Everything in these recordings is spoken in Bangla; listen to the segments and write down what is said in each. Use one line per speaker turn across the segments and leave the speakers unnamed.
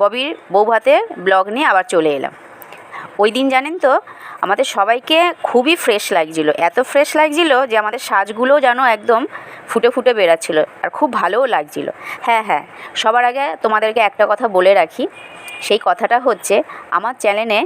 ববির বউ ভাতের ব্লগ নিয়ে আবার চলে এলাম। ওই দিন জানেন তো, আমাদের সবাইকে খুবই ফ্রেশ লাগছিল। এত ফ্রেশ লাগছিল যে আমাদের সাজগুলো যেন একদম ফুটে ফুটে বেরাচ্ছিল আর খুব ভালোও লাগছিল। হ্যাঁ হ্যাঁ সবার আগে তোমাদেরকে একটা কথা বলে রাখি। সেই কথাটা হচ্ছে, আমার চ্যানেলে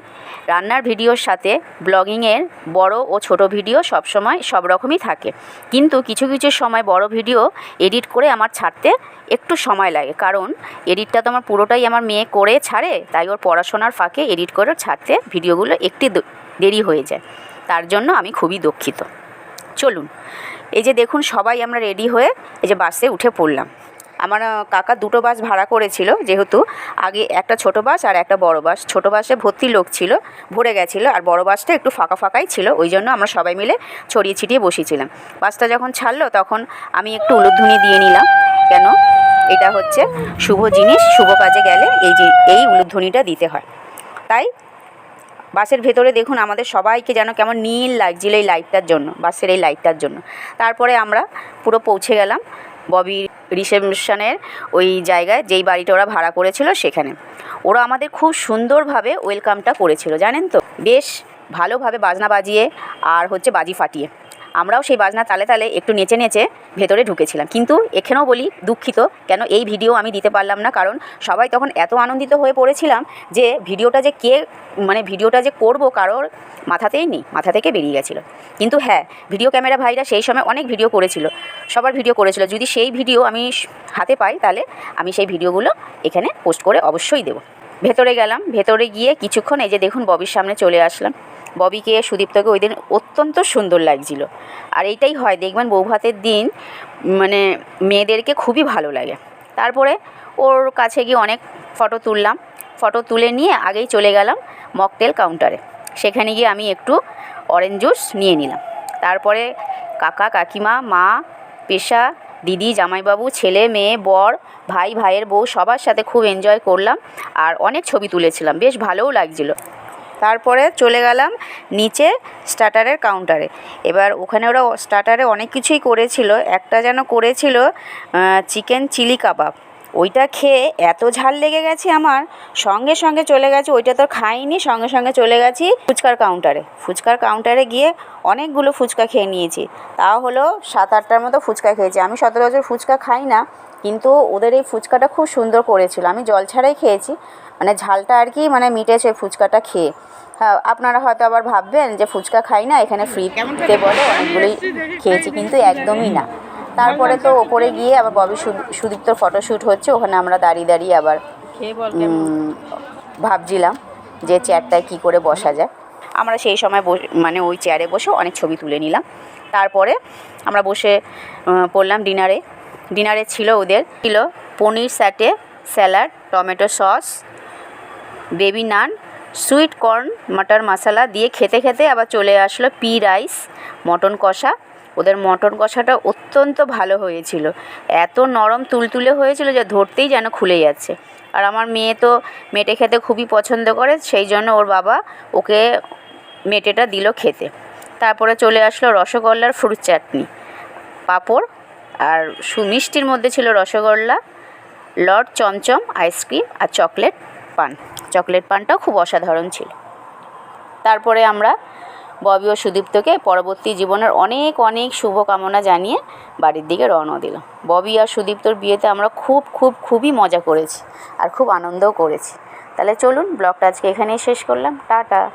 রান্নার ভিডিওর সাথে ব্লগিংয়ের বড় ও ছোট ভিডিও সবসময় সব রকমই থাকে। কিন্তু কিছু কিছু সময় বড় ভিডিও এডিট করে আমার ছাড়তে একটু সময় লাগে। কারণ এডিটটা তো আমার পুরোটাই আমার মেয়ে করে ছাড়ে, তাই ওর পড়াশোনার ফাঁকে এডিট করে ছাড়তে ভিডিওগুলো একটু দেরি হয়ে যায়। তার জন্য আমি খুবই দুঃখিত। চলুন, এই যে দেখুন সবাই আমরা রেডি হয়ে এই যে বাসে উঠে পড়লাম। আমার কাকা দুটো বাস ভাড়া করেছিল, যেহেতু আগে একটা ছোট বাস আর একটা বড় বাস ছোট বাসে ভর্তি লোক ছিল, ভরে গেছিল আর বড় বাসটা একটু ফাঁকা ফাঁকাই ছিল, ওই জন্য আমরা সবাই মিলে ছড়িয়ে ছিটিয়ে বসেছিলাম। বাসটা যখন ছাড়লো, তখন আমি একটু উলুধ্বনি দিয়ে নিলাম, কেন? এটা হচ্ছে শুভ জিনিস, শুভ কাজে গেলে এই যে, এই উলুধ্বনিটা দিতে হয়। তাই বাসের ভেতরে দেখুন আমাদের সবাইকে যেন কেমন নীল লাগছিল এই লাইটটার জন্য, বাসের এই লাইটটার জন্য। তারপরে আমরা পুরো পৌঁছে গেলাম ববি রিসেপশনের ওই জায়গায়, যেই বাড়িটা ওরা ভাড়া করেছিল সেখানে। ওরা আমাদের খুব সুন্দরভাবে ওয়েলকামটা করেছিল, জানেন তো? বেশ ভালোভাবে বাজনা বাজিয়ে আর হচ্ছে বাজি ফাটিয়ে। আমরাও সেই বাজনা তালে তালে একটু নেচে নেচে ভেতরে ঢুকেছিলাম। কিন্তু এখানেও বলি, দুঃখিত, কেন এই ভিডিও আমি দিতে পারলাম না। কারণ সবাই তখন এত আনন্দিত হয়ে পড়েছিলাম যে ভিডিওটা যে কে মানে ভিডিওটা যে করব কারোর মাথাতেই নেই, মাথা থেকে বেরিয়ে গেছিল। কিন্তু হ্যাঁ ভিডিও ক্যামেরা ভাইরা সেই সময় অনেক ভিডিও করেছিল, সবার ভিডিও করেছিল। যদি সেই ভিডিও আমি হাতে পাই তাহলে আমি সেই ভিডিওগুলো এখানে পোস্ট করে অবশ্যই দেবো। ভেতরে গেলাম, ভেতরে গিয়ে কিছুক্ষণ এই যে দেখুন ববির সামনে চলে আসলাম। ববিকে, সুদীপ্তকে ওই দিন অত্যন্ত সুন্দর লাগছিল। আর এইটাই হয়, দেখবেন বৌভাতের দিন মানে মেয়েদেরকে খুবই ভালো লাগে। তারপরে ওর কাছে গিয়ে অনেক ফটো তুললাম। ফটো তুলে নিয়ে আগেই চলে গেলাম মকটেল কাউন্টারে। সেখানে গিয়ে আমি একটু অরেঞ্জ জুস নিয়ে নিলাম। তারপরে কাকা, কাকিমা, মা, পেশা দিদি, জামাইবাবু, ছেলে, মেয়ে, বর, ভাই, ভাইয়ের বউ, সবার সাথে খুব এনজয় করলাম আর অনেক ছবি তুলেছিলাম। বেশ ভালোও লাগছিল। তারপরে চলে গেলাম নিচে স্টার্টারের কাউন্টারে এবার ওখানে ওরা স্টার্টারে অনেক কিছুই করেছিল। একটা যেন করেছিল চিকেন চিলি কাবাব। ওইটা খেয়ে এত ঝাল লেগে গেছে আমার। সঙ্গে সঙ্গে চলে গেছে, ওইটা তো খাইনি, সঙ্গে সঙ্গে চলে গেছি ফুচকার কাউন্টারে ফুচকার কাউন্টারে গিয়ে অনেকগুলো ফুচকা খেয়ে নিয়েছি। তাও হলো সাত আটটার মতো ফুচকা খেয়েছি। আমি সচরাচর ফুচকা খাই না, কিন্তু ওদের এই ফুচকাটা খুব সুন্দর করেছিল। আমি জল ছাড়াই খেয়েছি মানে ঝালটা আর কি মানে মিটেছে ফুচকাটা খেয়ে। হ্যাঁ আপনারা হয়তো আবার ভাববেন যে ফুচকা খাই না, এখানে ফ্রিতে বলে, অনেকগুলোই খেয়েছি, কিন্তু একদমই না। তারপরে তো ওপরে গিয়ে আবার ববি সুদীপ্তর ফটোশ্যুট হচ্ছে ওখানে আমরা দাঁড়িয়ে দাঁড়িয়ে আবার ভাবছিলাম যে চেয়ারটায় কী করে বসা যায় আমরা সেই সময় বস- মানে ওই চেয়ারে বসে অনেক ছবি তুলে নিলাম। তারপরে আমরা বসে পড়লাম ডিনারে ডিনারে ছিল ওদের ছিল paneer saute salad tomato sauce baby naan sweet corn matar masala দিয়ে খেতে খেতে আবার চলে আসলো পি রাইস মটন কষা। ওদের মটন কষাটা অত্যন্ত ভালো হয়েছিল। এত নরম তুলতুলে হয়েছিল যে ধরতেই যেন খুলে যাচ্ছে। আর আমার মেয়ে তো মেটে খেতে খুবই পছন্দ করে, সেই জন্য ওর বাবা ওকে মেটেটা দিল খেতে। তারপরে চলে আসলো রসগোল্লার ফ্রুট চাটনি। পাঁপড় আর সুমিষ্টির মধ্যে ছিল রসগোল্লা লর্ড চমচম, আইসক্রিম আর চকলেট পান। চকলেট পানটাও খুব অসাধারণ ছিল। তারপরে আমরা ববি ও সুদীপ্তকে পরবর্তী জীবনের অনেক অনেক শুভকামনা জানিয়ে বাড়ির দিকে রওনা দিল। ববি আর সুদীপ্তর বিয়েতে আমরা খুব খুব, খুবই মজা করেছি আর খুব আনন্দও করেছি। তাহলে চলুন, ব্লগটা আজকে এখানেই শেষ করলাম। টাটা।